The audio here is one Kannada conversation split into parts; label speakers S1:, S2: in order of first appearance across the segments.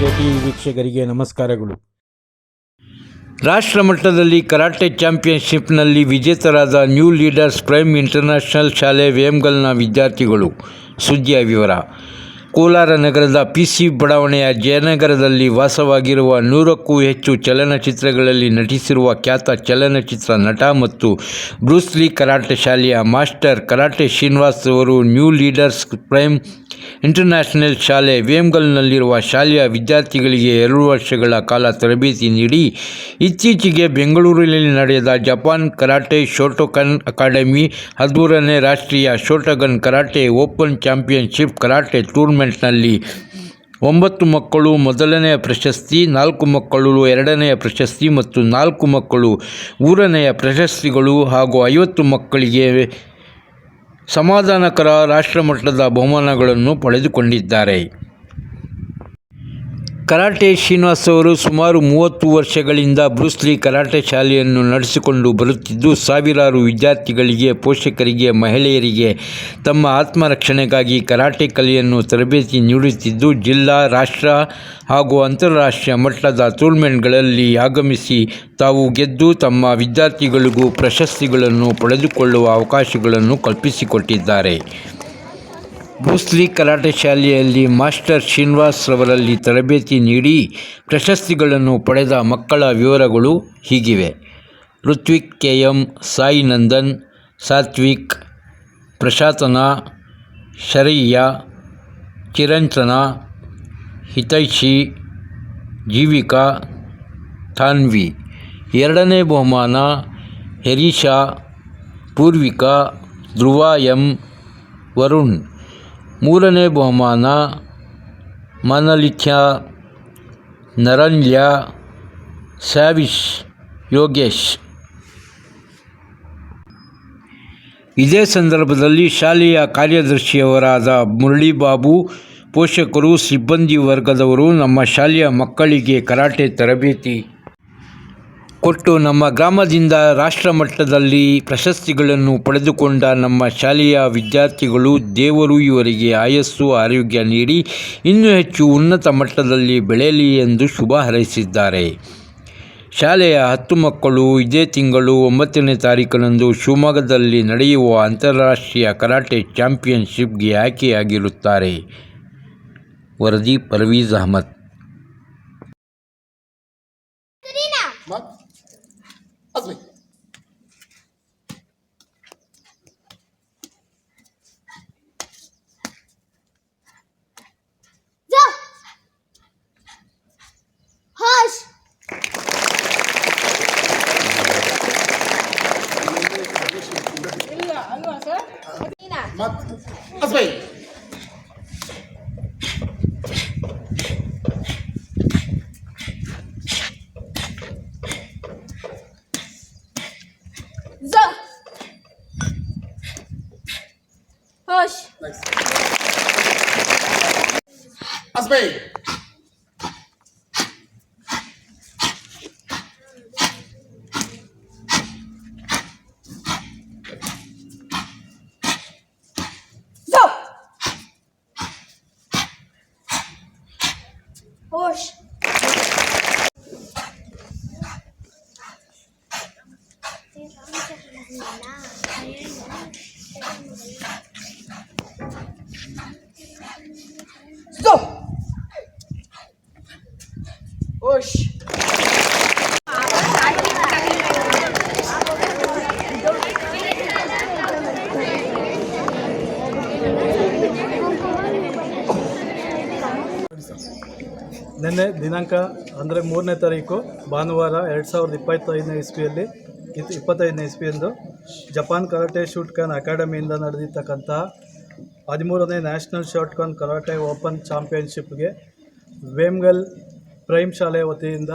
S1: ಟಿ ವೀಕ್ಷಕರಿಗೆ ನಮಸ್ಕಾರಗಳು.
S2: ರಾಷ್ಟ್ರ ಮಟ್ಟದಲ್ಲಿ ಕರಾಟೆ ಚಾಂಪಿಯನ್ಶಿಪ್ನಲ್ಲಿ ವಿಜೇತರಾದ ನ್ಯೂ ಲೀಡರ್ಸ್ ಪ್ರೈಮ್ ಇಂಟರ್ನ್ಯಾಷನಲ್ ಶಾಲೆ ವೇಮ್ಗಲ್ನ ವಿದ್ಯಾರ್ಥಿಗಳು. ಸುದ್ದಿಯ ವಿವರ, ಕೋಲಾರ ನಗರದ ಪಿ ಸಿ ಬಡಾವಣೆಯ ಜಯನಗರದಲ್ಲಿ ವಾಸವಾಗಿರುವ ನೂರಕ್ಕೂ ಹೆಚ್ಚು ಚಲನಚಿತ್ರಗಳಲ್ಲಿ ನಟಿಸಿರುವ ಖ್ಯಾತ ಚಲನಚಿತ್ರ ನಟ ಮತ್ತು ಬ್ರೂಸ್ಲಿ ಕರಾಟೆ ಶಾಲೆಯ ಮಾಸ್ಟರ್ ಕರಾಟೆ ಶ್ರೀನಿವಾಸ್ ಅವರು ನ್ಯೂ ಲೀಡರ್ಸ್ ಪ್ರೈಮ್ ಇಂಟರ್ನ್ಯಾಷನಲ್ ಶಾಲೆ ವೇಮ್ಗಲ್ನಲ್ಲಿರುವ ಶಾಲೆಯ ವಿದ್ಯಾರ್ಥಿಗಳಿಗೆ ಎರಡು ವರ್ಷಗಳ ಕಾಲ ತರಬೇತಿ ನೀಡಿ, ಇತ್ತೀಚೆಗೆ ಬೆಂಗಳೂರಿನಲ್ಲಿ ನಡೆದ ಜಪಾನ್ ಕರಾಟೆ ಶೋಟೋಕನ್ ಅಕಾಡೆಮಿ ಹದಿಮೂರನೇ ರಾಷ್ಟ್ರೀಯ Shotokan karate open championship karate ಟೂರ್ನಮೆಂಟ್ನಲ್ಲಿ ಒಂಬತ್ತು ಮಕ್ಕಳು ಮೊದಲನೆಯ ಪ್ರಶಸ್ತಿ, ನಾಲ್ಕು ಮಕ್ಕಳು ಎರಡನೆಯ ಪ್ರಶಸ್ತಿ ಮತ್ತು ನಾಲ್ಕು ಮಕ್ಕಳು ಮೂರನೆಯ ಪ್ರಶಸ್ತಿಗಳು ಹಾಗೂ ಐವತ್ತು ಮಕ್ಕಳಿಗೆ ಸಮಾಧಾನಕರ ರಾಷ್ಟ್ರಮಟ್ಟದ ಬಹುಮಾನಗಳನ್ನು ಪಡೆದುಕೊಂಡಿದ್ದಾರೆ. ಕರಾಟೆ ಶ್ರೀನಿವಾಸ್ ಅವರು ಸುಮಾರು ಮೂವತ್ತು ವರ್ಷಗಳಿಂದ ಬ್ರೂಸ್ಲಿ ಕರಾಟೆ ಶಾಲೆಯನ್ನು ನಡೆಸಿಕೊಂಡು ಬರುತ್ತಿದ್ದು, ಸಾವಿರಾರು ವಿದ್ಯಾರ್ಥಿಗಳಿಗೆ, ಪೋಷಕರಿಗೆ, ಮಹಿಳೆಯರಿಗೆ ತಮ್ಮ ಆತ್ಮರಕ್ಷಣೆಗಾಗಿ ಕರಾಟೆ ಕಲೆಯನ್ನು ತರಬೇತಿ ನೀಡುತ್ತಿದ್ದು, ಜಿಲ್ಲಾ, ರಾಷ್ಟ್ರ ಹಾಗೂ ಅಂತಾರಾಷ್ಟ್ರೀಯ ಮಟ್ಟದ ಟೂರ್ನಮೆಂಟ್ಗಳಲ್ಲಿ ಆಗಮಿಸಿ ತಾವು ಗೆದ್ದು ತಮ್ಮ ವಿದ್ಯಾರ್ಥಿಗಳಿಗೂ ಪ್ರಶಸ್ತಿಗಳನ್ನು ಪಡೆದುಕೊಳ್ಳುವ ಅವಕಾಶಗಳನ್ನು ಕಲ್ಪಿಸಿಕೊಟ್ಟಿದ್ದಾರೆ. ಬ್ರೂಸ್ಲಿ ಕರಾಟೆ ಶಾಲೆಯಲ್ಲಿ ಮಾಸ್ಟರ್ ಶ್ರೀನಿವಾಸ್ ರವರಲ್ಲಿ ತರಬೇತಿ ನೀಡಿ ಪ್ರಶಸ್ತಿಗಳನ್ನು ಪಡೆದ ಮಕ್ಕಳ ವಿವರಗಳು ಹೀಗಿವೆ. ಋತ್ವಿಕ್ ಕೆ. ಎಂ. ಸಾಯಿ ನಂದನ್, ಸಾತ್ವಿಕ್ ಪ್ರಶಾತನ, ಶರಯ್ಯ ಚಿರಂತನ ಹಿತೈಷಿ, ಜೀವಿಕಾ, ಥಾನ್ವಿ. ಎರಡನೇ ಬಹುಮಾನ ಹೆರೀಶಾ, ಪೂರ್ವಿಕಾ, ಧ್ರುವ ವರುಣ್. ಮೂರನೇ ಬಹುಮಾನ ಮನಲಿಥ್ಯ ನರನ್ಯ ಸ್ಯಾವಿಶ್ ಯೋಗೇಶ್. ಇದೇ ಸಂದರ್ಭದಲ್ಲಿ ಶಾಲೆಯ ಕಾರ್ಯದರ್ಶಿಯವರಾದ ಮುರಳಿಬಾಬು, ಪೋಷಕರು, ಸಿಬ್ಬಂದಿ ವರ್ಗದವರು ನಮ್ಮ ಶಾಲೆಯ ಮಕ್ಕಳಿಗೆ ಕರಾಟೆ ತರಬೇತಿ ಕೊಟ್ಟು ನಮ್ಮ ಗ್ರಾಮದಿಂದ ರಾಷ್ಟ್ರ ಮಟ್ಟದಲ್ಲಿ ಪ್ರಶಸ್ತಿಗಳನ್ನು ಪಡೆದುಕೊಂಡ ನಮ್ಮ ಶಾಲೆಯ ವಿದ್ಯಾರ್ಥಿಗಳು ದೇವರು ಇವರಿಗೆ ಆಯಸ್ಸು, ಆರೋಗ್ಯ ನೀಡಿ ಇನ್ನೂ ಹೆಚ್ಚು ಉನ್ನತ ಮಟ್ಟದಲ್ಲಿ ಬೆಳೆಯಲಿ ಎಂದು ಶುಭ ಹಾರೈಸಿದ್ದಾರೆ. ಶಾಲೆಯ ಹತ್ತು ಮಕ್ಕಳು ಇದೇ ತಿಂಗಳು ಒಂಬತ್ತನೇ ತಾರೀಕಿನಂದು ಶಿವಮೊಗ್ಗದಲ್ಲಿ ನಡೆಯುವ ಅಂತಾರಾಷ್ಟ್ರೀಯ ಕರಾಟೆ ಚಾಂಪಿಯನ್ಶಿಪ್ಗೆ ಆಯ್ಕೆಯಾಗಿರುತ್ತಾರೆ. ವರದಿ ಪರ್ವೀಜ್ ಅಹಮದ್.
S3: bem.
S4: Vou. ದಿನಾಂಕ ಅಂದರೆ ಮೂರನೇ ತಾರೀಕು ಭಾನುವಾರ ಎರಡು ಸಾವಿರದ ಇಪ್ಪತ್ತೈದನೇ ಇಸ್ವಿಯಲ್ಲಿ, ಇತ್ತು ಇಪ್ಪತ್ತೈದನೇ ಇಸ್ವಿಯಂದು ಜಪಾನ್ ಕರಾಟೆ ಶೂಟ್ಕಾನ್ ಅಕಾಡೆಮಿಯಿಂದ ನಡೆದಿರ್ತಕ್ಕಂತಹ ಹದಿಮೂರನೇ ನ್ಯಾಷನಲ್ ಶಾಟ್ಕಾನ್ ಕರಾಟೆ ಓಪನ್ ಚಾಂಪಿಯನ್ಶಿಪ್ಗೆ ವೇಮ್ಗಲ್ ಪ್ರೈಮ್ ಶಾಲೆ ವತಿಯಿಂದ,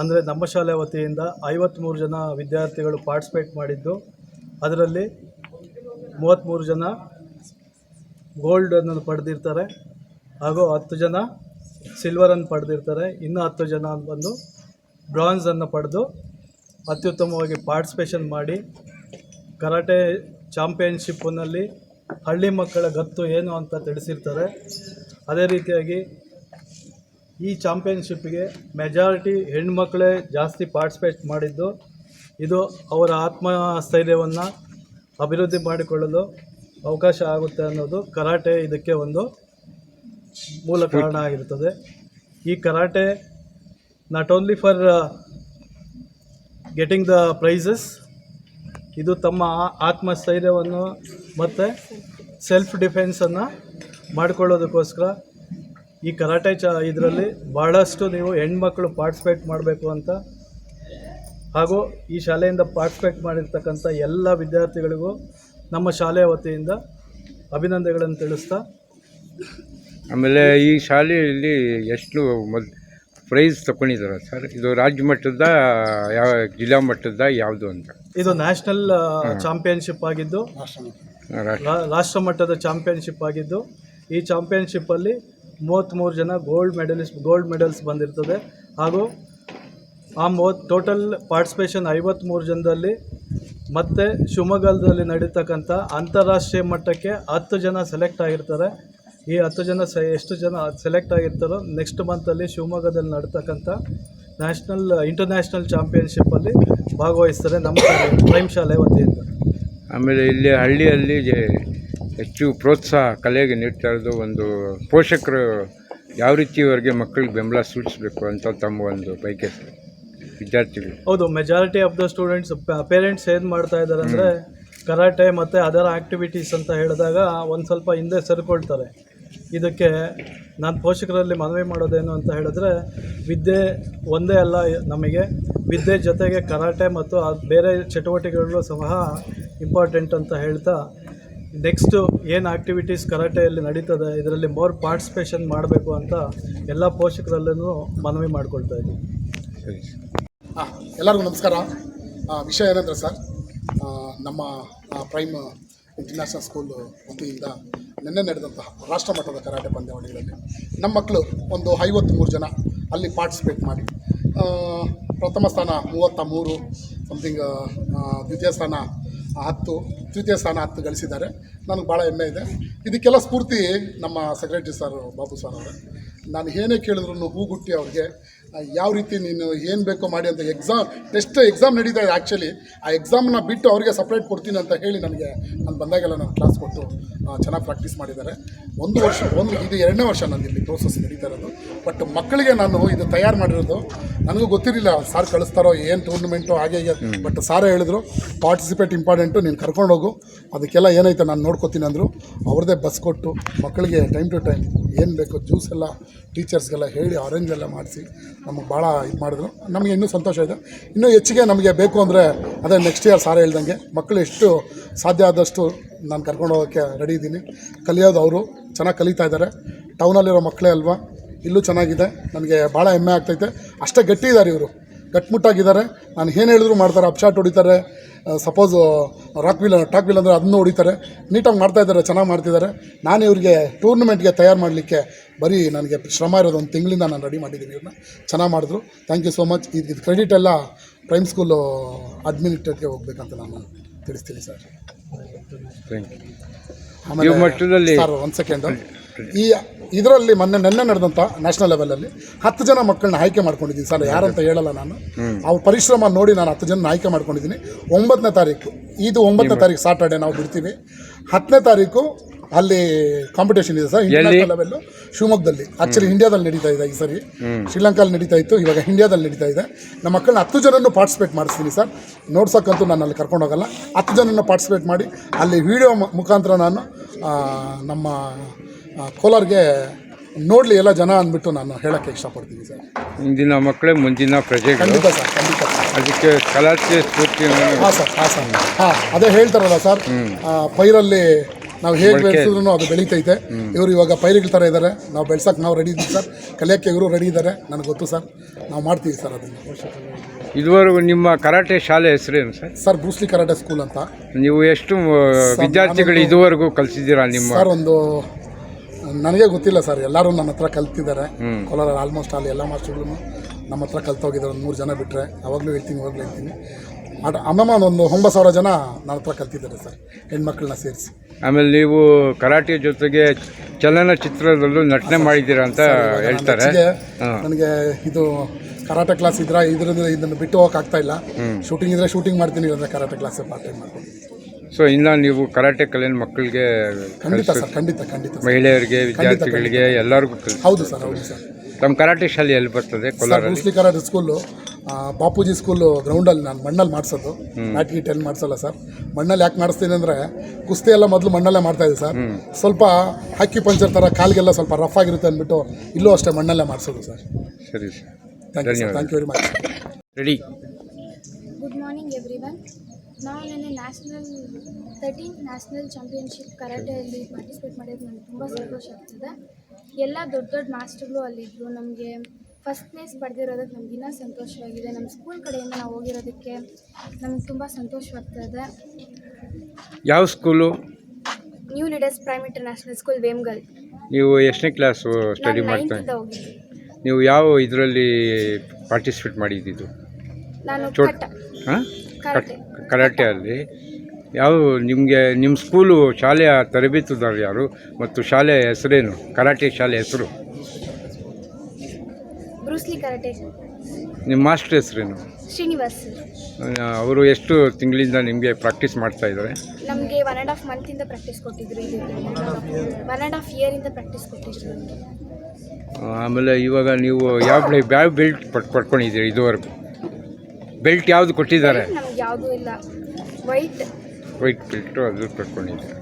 S4: ಅಂದರೆ ನಮ್ಮ ಶಾಲೆ ವತಿಯಿಂದ ಐವತ್ತ್ಮೂರು ಜನ ವಿದ್ಯಾರ್ಥಿಗಳು ಪಾರ್ಟಿಸಿಪೇಟ್ ಮಾಡಿದ್ದು. ಅದರಲ್ಲಿ ಮೂವತ್ತ್ಮೂರು ಜನ ಗೋಲ್ಡನ್ನು ಪಡೆದಿರ್ತಾರೆ. ಹಾಗೂ ಹತ್ತು ಜನ ಸಿಲ್ವರನ್ನು ಪಡೆದಿರ್ತಾರೆ. ಇನ್ನೂ ಹತ್ತು ಜನ ಬಂದು ಬ್ರಾನ್ಸನ್ನು ಪಡೆದು ಅತ್ಯುತ್ತಮವಾಗಿ ಪಾರ್ಟಿಸಿಪೇಷನ್ ಮಾಡಿ ಕರಾಟೆ ಚಾಂಪಿಯನ್ಶಿಪ್ಪಿನಲ್ಲಿ ಹಳ್ಳಿ ಮಕ್ಕಳ ಗತ್ತು ಏನು ಅಂತ ತಿಳಿಸಿರ್ತಾರೆ. ಅದೇ ರೀತಿಯಾಗಿ ಈ ಚಾಂಪಿಯನ್ಶಿಪ್ಪಿಗೆ ಮೆಜಾರಿಟಿ ಹೆಣ್ಮಕ್ಳೇ ಜಾಸ್ತಿ ಪಾರ್ಟಿಸಿಪೇಟ್ ಮಾಡಿದ್ದು, ಇದು ಅವರ ಆತ್ಮಸ್ಥೈರ್ಯವನ್ನು ಅಭಿವೃದ್ಧಿ ಮಾಡಿಕೊಳ್ಳಲು ಅವಕಾಶ ಆಗುತ್ತೆ ಅನ್ನೋದು ಕರಾಟೆ ಇದಕ್ಕೆ ಒಂದು ಮೂಲ ಕಾರಣ ಆಗಿರುತ್ತದೆ. ಈ karate not only for getting the prizes ಇದು ತಮ್ಮ ಆತ್ಮಸ್ಥೈರ್ಯವನ್ನು ಮತ್ತು ಸೆಲ್ಫ್ ಡಿಫೆನ್ಸನ್ನು ಮಾಡಿಕೊಳ್ಳೋದಕ್ಕೋಸ್ಕರ ಈ ಕರಾಟೆ ಚ ಇದರಲ್ಲಿ ಭಾಳಷ್ಟು ನೀವು ಹೆಣ್ಮಕ್ಳು ಪಾರ್ಟಿಸಿಪೇಟ್ ಮಾಡಬೇಕು ಅಂತ ಹಾಗೂ ಈ ಶಾಲೆಯಿಂದ ಪಾರ್ಟಿಸಿಪೇಟ್ ಮಾಡಿರ್ತಕ್ಕಂಥ ಎಲ್ಲ ವಿದ್ಯಾರ್ಥಿಗಳಿಗೂ ನಮ್ಮ ಶಾಲೆಯ ವತಿಯಿಂದ ಅಭಿನಂದನೆಗಳನ್ನು ತಿಳಿಸ್ತಾ
S2: ಆಮೇಲೆ ಈ ಶಾಲೆಯಲ್ಲಿ ಎಷ್ಟು ಮೊದ್ ಪ್ರೈಸ್ ತಗೊಂಡಿದ್ದಾರೆ ಸರ್? ಇದು ರಾಜ್ಯ ಮಟ್ಟದ ಯಾವ ಜಿಲ್ಲಾ ಮಟ್ಟದ ಯಾವುದು ಅಂತ?
S4: ಇದು ನ್ಯಾಷನಲ್ ಚಾಂಪಿಯನ್ಶಿಪ್ ಆಗಿದ್ದು
S2: ರಾಷ್ಟ್ರ
S4: ರಾ- ರಾಷ್ಟ್ರ ಮಟ್ಟದ ಚಾಂಪಿಯನ್ಶಿಪ್ ಆಗಿದ್ದು ಈ ಚಾಂಪಿಯನ್ಶಿಪ್ಪಲ್ಲಿ ಮೂವತ್ತ್ಮೂರು ಜನ ಗೋಲ್ಡ್ ಮೆಡಲಿಸ್ಟ್ ಗೋಲ್ಡ್ ಮೆಡಲ್ಸ್ ಬಂದಿರ್ತದೆ. ಹಾಗೂ ಆ ಮೂವತ್ತು ಟೋಟಲ್ ಪಾರ್ಟಿಸಿಪೇಷನ್ ಐವತ್ತ್ಮೂರು ಜನದಲ್ಲಿ ಮತ್ತು ಶಿವಮೊಗ್ಗದಲ್ಲಿ ನಡೀತಕ್ಕಂಥ ಅಂತಾರಾಷ್ಟ್ರೀಯ ಮಟ್ಟಕ್ಕೆ ಹತ್ತು ಜನ ಸೆಲೆಕ್ಟ್ ಆಗಿರ್ತಾರೆ. ಈ ಹತ್ತು ಜನ ಸ ಎಷ್ಟು ಜನ ಸೆಲೆಕ್ಟ್ ಆಗಿರ್ತಾರೋ ನೆಕ್ಸ್ಟ್ ಮಂತಲ್ಲಿ ಶಿವಮೊಗ್ಗದಲ್ಲಿ ನಡ್ತಕ್ಕಂಥ ನ್ಯಾಷನಲ್ ಇಂಟರ್ನ್ಯಾಷನಲ್ ಚಾಂಪಿಯನ್ಶಿಪ್ಪಲ್ಲಿ ಭಾಗವಹಿಸ್ತಾರೆ ನಮ್ಮ ಪ್ರೈಮ್ ಶಾಲೆ ವತಿಯಿಂದ.
S2: ಆಮೇಲೆ ಇಲ್ಲಿ ಹಳ್ಳಿಯಲ್ಲಿ ಜೆ- ಹೆಚ್ಚು ಪ್ರೋತ್ಸಾಹ ಕಲೆಗೆ ನೀಡ್ತಾ ಇರೋದು ಒಂದು ಪೋಷಕರು ಯಾವ ರೀತಿಯವರೆಗೆ ಮಕ್ಕಳಿಗೆ ಬೆಂಬಲ ಸೂಚಿಸಬೇಕು ಅಂತ ತಮ್ಮ ಒಂದು ಬೈಕೆ ವಿದ್ಯಾರ್ಥಿಗಳು.
S4: ಹೌದು majority of the students parents ಏನು ಮಾಡ್ತಾ ಇದ್ದಾರೆ ಅಂದರೆ ಕರಾಟೆ ಮತ್ತು ಅದರ ಆ್ಯಕ್ಟಿವಿಟೀಸ್ ಅಂತ ಹೇಳಿದಾಗ ಒಂದು ಸ್ವಲ್ಪ ಹಿಂದೆ ಸರ್ಕೊಳ್ತಾರೆ. ಇದಕ್ಕೆ ನಾನು ಪೋಷಕರಲ್ಲಿ ಮನವಿ ಮಾಡೋದೇನು ಅಂತ ಹೇಳಿದ್ರೆ ವಿದ್ಯೆ ಒಂದೇ ಅಲ್ಲ ನಮಗೆ. ವಿದ್ಯೆ ಜೊತೆಗೆ ಕರಾಟೆ ಮತ್ತು ಆ ಬೇರೆ ಚಟುವಟಿಕೆಗಳು ಸಹ ಇಂಪಾರ್ಟೆಂಟ್ ಅಂತ ಹೇಳ್ತಾ ನೆಕ್ಸ್ಟು ಏನು ಆ್ಯಕ್ಟಿವಿಟೀಸ್ ಕರಾಟೆಯಲ್ಲಿ ನಡೀತದೆ ಇದರಲ್ಲಿ ಮೋರ್ ಪಾರ್ಟಿಸಿಪೇಷನ್ ಮಾಡಬೇಕು ಅಂತ ಎಲ್ಲ ಪೋಷಕರಲ್ಲೂ ಮನವಿ ಮಾಡಿಕೊಳ್ತಾ ಇದ್ದೀವಿ
S5: ಹಾಂ ಎಲ್ಲರಿಗೂ ನಮಸ್ಕಾರ. ಆ, ವಿಷಯ ಏನಂದರೆ ಸರ್ ನಮ್ಮ ಆ, ಪ್ರೈಮ್ ಇಂಟರ್ನ್ಯಾಷನಲ್ ಸ್ಕೂಲ್ ವತಿಯಿಂದ ನಿನ್ನೆ ನಡೆದಂತಹ ರಾಷ್ಟ್ರ ಮಟ್ಟದ ಕರಾಟೆ ಪಂದ್ಯಾವಳಿಗಳಲ್ಲಿ ನಮ್ಮ ಮಕ್ಕಳು ಒಂದು ಐವತ್ತ್ಮೂರು ಜನ ಅಲ್ಲಿ ಪಾರ್ಟಿಸಿಪೇಟ್ ಮಾಡಿ ಪ್ರಥಮ ಸ್ಥಾನ ಮೂವತ್ತ ಮೂರು ಸಮಥಿಂಗ್ ದ್ವಿತೀಯ ಸ್ಥಾನ ಹತ್ತು, ತೃತೀಯ ಸ್ಥಾನ ಹತ್ತು ಗಳಿಸಿದ್ದಾರೆ. ನನಗೆ ಭಾಳ ಹೆಮ್ಮೆ ಇದೆ. ಇದಕ್ಕೆಲ್ಲ ಸ್ಫೂರ್ತಿ ನಮ್ಮ ಸೆಕ್ರೆಟರಿ ಸರ್ ಬಾಬು ಸರ್ ಅವರೇ. ನಾನು ಏನೇ ಕೇಳಿದ್ರು ಹೂಗುಟ್ಟಿ ಅವ್ರಿಗೆ ಯಾವ ರೀತಿ ನೀನು ಏನು ಬೇಕೋ ಮಾಡಿ ಅಂತ ಎಕ್ಸಾಮ್ ಟೆಸ್ಟ್ ಎಕ್ಸಾಮ್ ನಡೀತಾ ಇದೆ ಆ್ಯಕ್ಚುಲಿ ಆ ಎಕ್ಸಾಮ್ನ ಬಿಟ್ಟು ಅವರಿಗೆ ಸಪ್ರೇಟ್ ಕೊಡ್ತೀನಿ ಅಂತ ಹೇಳಿ ನನಗೆ ನಾನು ಬಂದಾಗೆಲ್ಲ ನಾನು ಕ್ಲಾಸ್ ಕೊಟ್ಟು ಚೆನ್ನಾಗಿ ಪ್ರಾಕ್ಟೀಸ್ ಮಾಡಿದ್ದಾರೆ. ಒಂದು ವರ್ಷ ಒಂದು ಇದು ಎರಡನೇ ವರ್ಷ ನಾನು ಇಲ್ಲಿ ಪ್ರೋಸೆಸ್ ನಡೀತಾ ಇರೋದು. ಬಟ್ ಮಕ್ಕಳಿಗೆ ನಾನು ಇದು ತಯಾರು ಮಾಡಿರೋದು ನನಗೂ ಗೊತ್ತಿರಲಿಲ್ಲ ಸಾರ್ ಕಳಿಸ್ತಾರೋ ಏನು ಟೂರ್ನಮೆಂಟು ಹಾಗೆ ಹೀಗೆ. ಬಟ್ ಸಾರೇ ಹೇಳಿದ್ರು ಪಾರ್ಟಿಸಿಪೇಟ್ ಇಂಪಾರ್ಟೆಂಟು ನೀನು ಕರ್ಕೊಂಡು ಹೋಗು. ಅದಕ್ಕೆಲ್ಲ ಏನೈತೆ ನಾನು ನೋಡ್ಕೋತೀನಿ ಅಂದರು. ಅವ್ರದ್ದೇ ಬಸ್ ಕೊಟ್ಟು ಮಕ್ಕಳಿಗೆ ಟೈಮ್ ಟು ಟೈಮ್ ಏನು ಬೇಕು ಜ್ಯೂಸ್ ಎಲ್ಲ ಟೀಚರ್ಸ್ಗೆಲ್ಲ ಹೇಳಿ ಆರೆಂಜ್ ಎಲ್ಲ ಮಾಡಿಸಿ ನಮಗೆ ಭಾಳ ಇದು ಮಾಡಿದ್ರು. ನಮಗೆ ಇನ್ನೂ ಸಂತೋಷ ಇದೆ. ಇನ್ನೂ ಹೆಚ್ಚಿಗೆ ನಮಗೆ ಬೇಕು ಅಂದರೆ ಅದೇ ನೆಕ್ಸ್ಟ್ ಇಯರ್ ಸಾರ ಹೇಳ್ದಂಗೆ ಮಕ್ಕಳು ಎಷ್ಟು ಸಾಧ್ಯ ಆದಷ್ಟು ನಾನು ಕರ್ಕೊಂಡು ಹೋಗೋಕ್ಕೆ ರೆಡಿ ಇದ್ದೀನಿ. ಕಲಿಯೋದು ಅವರು, ಚೆನ್ನಾಗಿ ಕಲಿತಾ ಇದ್ದಾರೆ ಟೌನಲ್ಲಿರೋ ಮಕ್ಕಳೇ ಅಲ್ವಾ? ಇಲ್ಲೂ ಚೆನ್ನಾಗಿದೆ. ನನಗೆ ಭಾಳ ಹೆಮ್ಮೆ ಆಗ್ತೈತೆ. ಅಷ್ಟೇ ಗಟ್ಟಿ ಇದ್ದಾರೆ ಇವರು. ಗಟ್ಟಿಮುಟ್ಟಾಗಿದ್ದಾರೆ ನಾನು ಏನು ಹೇಳಿದ್ರು ಮಾಡ್ತಾರೆ, ಅಪ್ಶಾಟ್ ಹೊಡಿತಾರೆ. ಸಪೋಸು ರಾಕ್ ವೀಲ್ ಟಾಕ್ ವೀಲ್ ಅಂದರೆ ಅದನ್ನು ಹೊಡಿತಾರೆ. ನೀಟಾಗಿ ಮಾಡ್ತಾ ಇದ್ದಾರೆ ಚೆನ್ನಾಗಿ ಮಾಡ್ತಿದ್ದಾರೆ. ನಾನು ಇವ್ರಿಗೆ ಟೂರ್ನಮೆಂಟ್ಗೆ ತಯಾರು ಮಾಡಲಿಕ್ಕೆ ಬರೀ ನನಗೆ ಶ್ರಮ ಇರೋದು ಒಂದು ತಿಂಗಳಿಂದ ನಾನು ರೆಡಿ ಮಾಡಿದ್ದೀನಿ ಇವ್ರನ್ನ. ಚೆನ್ನಾಗಿ ಮಾಡಿದ್ರು. ಥ್ಯಾಂಕ್ ಯು ಸೋ ಮಚ್ ಇದು ಇದು ಕ್ರೆಡಿಟ್ ಎಲ್ಲ ಪ್ರೈಮ್ ಸ್ಕೂಲು ಅಡ್ಮಿನಿಸ್ಟ್ರೇಟ್ಗೆ ಹೋಗ್ಬೇಕಂತ ನಾನು ತಿಳಿಸ್ತೀನಿ ಸರ್
S2: ಆಮೇಲೆ ಮಟ್ಟದಲ್ಲಿ
S5: ಸರ್ ಒಂದು ಸೆಕೆಂಡು ಈ ಇದರಲ್ಲಿ ಮೊನ್ನೆ ನೆನ್ನೆ ನಡೆದಂಥ ನ್ಯಾಷನಲ್ ಲೆವೆಲಲ್ಲಿ ಹತ್ತು ಜನ ಮಕ್ಕಳನ್ನ ಆಯ್ಕೆ ಮಾಡ್ಕೊಂಡಿದ್ದೀನಿ. ಸರ್ ಯಾರಂತ ಹೇಳಲ್ಲ ನಾನು. ಅವ್ರ ಪರಿಶ್ರಮ ನೋಡಿ ನಾನು ಹತ್ತು ಜನ ಆಯ್ಕೆ ಮಾಡ್ಕೊಂಡಿದ್ದೀನಿ. ಒಂಬತ್ತನೇ ತಾರೀಕು ಇದು ಒಂಬತ್ತನೇ ತಾರೀಕು ಸಾಟರ್ಡೆ ನಾವು ಬಿಡ್ತೀವಿ. ಹತ್ತನೇ ತಾರೀಕು ಅಲ್ಲಿ ಕಾಂಪಿಟೇಷನ್ ಇದೆ ಸರ್ ಇಂಟರ್ನ್ಯಾಷನಲ್ ಲೆವೆಲ್ ಶಿವಮೊಗ್ಗದಲ್ಲಿ. ಆಕ್ಚುಲಿ ಇಂಡಿಯಾದಲ್ಲಿ ನಡೀತಾ ಇದೆ ಈ ಸರಿ. ಶ್ರೀಲಂಕಾದಲ್ಲಿ ನಡೀತಾ ಇತ್ತು ಇವಾಗ ಇಂಡಿಯಾದಲ್ಲಿ ನಡೀತಾ ಇದೆ. ನಮ್ಮ ಮಕ್ಕಳನ್ನ ಹತ್ತು ಜನನ್ನು ಪಾರ್ಟಿಸಿಪೇಟ್ ಮಾಡಿಸ್ತೀನಿ ಸರ್. ನೋಡ್ಸೋಕ್ಕಂತೂ ನಾನು ಅಲ್ಲಿ ಕರ್ಕೊಂಡು ಹೋಗಲ್ಲ. ಹತ್ತು ಜನನ ಪಾರ್ಟಿಸಿಪೇಟ್ ಮಾಡಿ ಅಲ್ಲಿ ವಿಡಿಯೋ ಮುಖಾಂತರ ನಾನು ನಮ್ಮ ಕೋಲಾರ್ಗೆ ನೋಡಲಿ ಎಲ್ಲ ಜನ ಅಂದ್ಬಿಟ್ಟು ನಾನು ಹೇಳೋಕ್ಕೆ ಇಷ್ಟಪಡ್ತೀನಿ ಸರ್.
S2: ಮುಂದಿನ ಮಕ್ಕಳೇ ಮುಂದಿನ ಪ್ರಜೆ
S5: ಖಂಡಿತ ಸರ್ ಖಂಡಿತ
S2: ಅದಕ್ಕೆ ಕಲಾಚೆ ಸ್ಫೂರ್ತಿಯನ್ನು
S5: ಹಾಂ ಸರ್ ಹಾಂ ಸರ್. ಹಾಂ ಅದೇ ಹೇಳ್ತಾರಲ್ಲ ಸರ್ ಆ, ಪೈರಲ್ಲಿ ನಾವು ಹೇಗೆ ಬೆಳೆಸಿದ್ರು ಅದು ಬೆಳೀತೈತೆ. ಇವರು ಇವಾಗ ಪೈರಿಗಳ ಥರ ಇದ್ದಾರೆ ನಾವು ಬೆಳ್ಸೋಕೆ ನಾವು ರೆಡಿ ಇದ್ದೀವಿ ಸರ್. ಕಲಿಯೋಕ್ಕೆ ಇವರು ರೆಡಿ ಇದ್ದಾರೆ ನನಗೆ ಗೊತ್ತು ಸರ್. ನಾವು ಮಾಡ್ತೀವಿ ಸರ್ ಅದನ್ನು.
S2: ಇದುವರೆಗೂ ನಿಮ್ಮ ಕರಾಟೆ ಶಾಲೆ ಹೆಸರೇನು sir?
S5: Sir Bruce Lee karate school ಅಂತ.
S2: ನೀವು ಎಷ್ಟು ಆ, ವಿದ್ಯಾರ್ಥಿಗಳು ಇದುವರೆಗೂ ಕಲಿಸಿದ್ದೀರಾ ನಿಮ್ಮ
S5: ಸರ್ ಒಂದು ನನಗೆ ಗೊತ್ತಿಲ್ಲ ಸರ್. ಎಲ್ಲರೂ ನನ್ನ ಹತ್ರ ಕಲ್ತಿದ್ದಾರೆ. ಕೋಲಾರ ಆಲ್ಮೋಸ್ಟ್ ಆಲ್ ಎಲ್ಲ ಮಾಸ್ಟರ್ಗಳು ನಮ್ಮ ಹತ್ರ ಕಲ್ತೋಗಿದ್ದಾರೆ ಒಂದು ಮೂರು ಜನ ಬಿಟ್ಟರೆ ಅವಾಗಲೂ ಹೇಳ್ತೀನಿ ಇವಾಗಲೂ ಹೇಳ್ತೀನಿ. ಆಟ ಅಮ್ಮಮ್ಮ ಒಂದು ಒಂಬತ್ತು ಸಾವಿರ ಜನ ನನ್ನ ಹತ್ರ ಕಲ್ತಿದ್ದಾರೆ ಸರ್ ಹೆಣ್ಮಕ್ಳನ್ನ ಸೇರಿಸಿ.
S6: ಆಮೇಲೆ ನೀವು ಕರಾಟೆ ಜೊತೆಗೆ ಚಲನಚಿತ್ರದಲ್ಲೂ ನಟನೆ ಮಾಡಿದ್ದೀರಾ ಅಂತ ಹೇಳ್ತಾರೆ.
S5: ನನಗೆ ಇದು ಕರಾಟೆ ಕ್ಲಾಸ್ ಇದ್ರೆ ಇದರಿಂದ ಇದನ್ನು ಬಿಟ್ಟು ಹೋಗಕ್ಕೆ ಆಗ್ತಾ ಇಲ್ಲ ಶೂಟಿಂಗ್ ಇದ್ರೆ ಶೂಟಿಂಗ್ ಮಾಡ್ತೀನಿ ಇಲ್ಲಂದ್ರೆ ಕರಾಟೆ ಕ್ಲಾಸ್ ಪಾರ್ಟ್ ಟೈಮ್ ಮಾಡ್ತೀನಿ.
S6: ಸೊ ಇನ್ನು ನೀವು ಕರಾಟೆ ಕಲೆಯ ಮಕ್ಕಳಿಗೆ
S5: ಖಂಡಿತ ಸರ್ ಖಂಡಿತ ಖಂಡಿತ ಸರ್.
S6: ಮಹಿಳೆಯರಿಗೆ ವಿದ್ಯಾರ್ಥಿಗಳಿಗೆ ಎಲ್ಲರಿಗೂ
S5: ಹೌದು ಸರ್ ಹೌದು ಸರ್.
S6: ನಮ್ಮ ಕರಾಟೆ ಶಾಲೆ ಎಲ್ಲಿ ಬರ್ತದೆ?
S5: ಸರ್
S6: ಕೋಲಾರಲ್ಲಿ?
S5: ಕರಾಟೆ ಸ್ಕೂಲು ಆ, ಬಾಪೂಜಿ ಸ್ಕೂಲು ಗ್ರೌಂಡಲ್ಲಿ ನಾನು ಮಣ್ಣಲ್ಲಿ ಮಾಡಿಸೋದು. ಮ್ಯಾಟ್ ಗೀಟ್ ಎಲ್ಲಿ ಮಾಡಿಸಲ್ಲ ಸರ್. ಮಣ್ಣಲ್ಲಿ ಯಾಕೆ ಮಾಡಿಸ್ತೀನಿ ಅಂದರೆ ಕುಸ್ತಿ ಎಲ್ಲ ಮೊದಲು ಮಣ್ಣಲ್ಲೇ ಮಾಡ್ತಾ ಇದ್ದೆ ಸರ್. ಸ್ವಲ್ಪ ಹಕ್ಕಿ ಪಂಚರ್ ಥರ ಕಾಲಿಗೆಲ್ಲ ಸ್ವಲ್ಪ ರಫ್ ಆಗಿರುತ್ತೆ ಅಂದ್ಬಿಟ್ಟು ಇಲ್ಲೂ ಅಷ್ಟೇ ಮಣ್ಣಲ್ಲೇ ಮಾಡಿಸೋದು ಸರ್.
S6: ಸರಿ sir.
S5: Thank you sir thank you very much
S6: ready
S7: good morning everyone ನಾವು ನೆನ್ನೆ ನ್ಯಾಷನಲ್ ತರ್ಟೀನ್ ನ್ಯಾಷನಲ್ ಚಾಂಪಿಯನ್ಶಿಪ್ ಕರಾಟೆಯಲ್ಲಿ ಪಾರ್ಟಿಸಿಪೇಟ್ ಮಾಡಿದ್ದು ನನಗೆ ತುಂಬ ಸಂತೋಷ ಆಗ್ತದೆ. ಎಲ್ಲ ದೊಡ್ಡ ದೊಡ್ಡ ಮಾಸ್ಟರ್ಗಳು ಅಲ್ಲಿದ್ದರು ನಮಗೆ ಫಸ್ಟ್ ಪ್ಲೇಸ್ ಪಡೆದಿರೋದಕ್ಕೆ ನಮ್ಗೆ ಇನ್ನೂ ಸಂತೋಷವಾಗಿದೆ ನಮ್ಮ ಸ್ಕೂಲ್ ಕಡೆಯಿಂದ ನಾವು ಹೋಗಿರೋದಕ್ಕೆ ನಮ್ಗೆ ತುಂಬ ಸಂತೋಷವಾಗ್ತದೆ
S6: ಯಾವ school
S7: new leaders prime international school Vemgal
S6: ನೀವು ಎಷ್ಟನೇ ಕ್ಲಾಸು ಸ್ಟಡಿ
S7: ನಾನು
S6: ಮಾಡ್ತಾ
S7: ನೈನ್ತಿಂದ ಹೋಗಿದ್ದೆ
S6: ನೀವು ಯಾವ ಇದರಲ್ಲಿ ಪಾರ್ಟಿಸಿಪೇಟ್ ಮಾಡಿದ್ದು
S7: ನಾನು
S6: ಚೋಟ್
S7: ಕಟ್ಟ
S6: ಹಾಂ?
S7: ಕರಾಟೆ.
S6: ಕರಾಟೆ ಅಲ್ಲಿ ಯಾವ ನಿಮಗೆ ನಿಮ್ಮ ಸ್ಕೂಲು ಶಾಲೆಯ ತರಬೇತುದಾರರು ಯಾರು ಮತ್ತು ಶಾಲೆಯ ಹೆಸರೇನು? ಕರಾಟೆ ಶಾಲೆ ಹೆಸರು? ನಿಮ್ಮ ಮಾಸ್ಟರ್ ಹೆಸರೇನು?
S7: ಶ್ರೀನಿವಾಸ್.
S6: ಅವರು ಎಷ್ಟು ತಿಂಗಳಿಂದ ನಿಮಗೆ ಪ್ರಾಕ್ಟೀಸ್ ಮಾಡ್ತಾ ಇದ್ದಾರೆ
S7: ನಮಗೆ ಒನ್ ಆ್ಯಂಡ್ ಹಾಫ್ ಮಂತಿಂದ ಪ್ರಾಕ್ಟೀಸ್ ಕೊಟ್ಟಿದ್ರು ಒನ್ ಆ್ಯಂಡ್ ಹಾಫ್ ಇಯರಿಂದ ಪ್ರಾಕ್ಟೀಸ್ ಕೊಟ್ಟಿದ್ರು
S6: ಆಮೇಲೆ ಇವಾಗ ನೀವು ಯಾವ ಯಾವ ಬೆಲ್ಟ್ ಪಡ್ಕೊಂಡಿದ್ದೀರಿ ಇದುವರೆಗೂ? ಬೆಲ್ಟ್ ಯಾವುದು ಕೊಟ್ಟಿದ್ದಾರೆ?
S7: ನಮ್ಗೆ ಯಾವುದೂ ಇಲ್ಲ. ವೈಟ್
S6: ವೈಟ್ ಬೆಲ್ಟು ಅದು ಪಡ್ಕೊಂಡಿದ್ದೀರಿ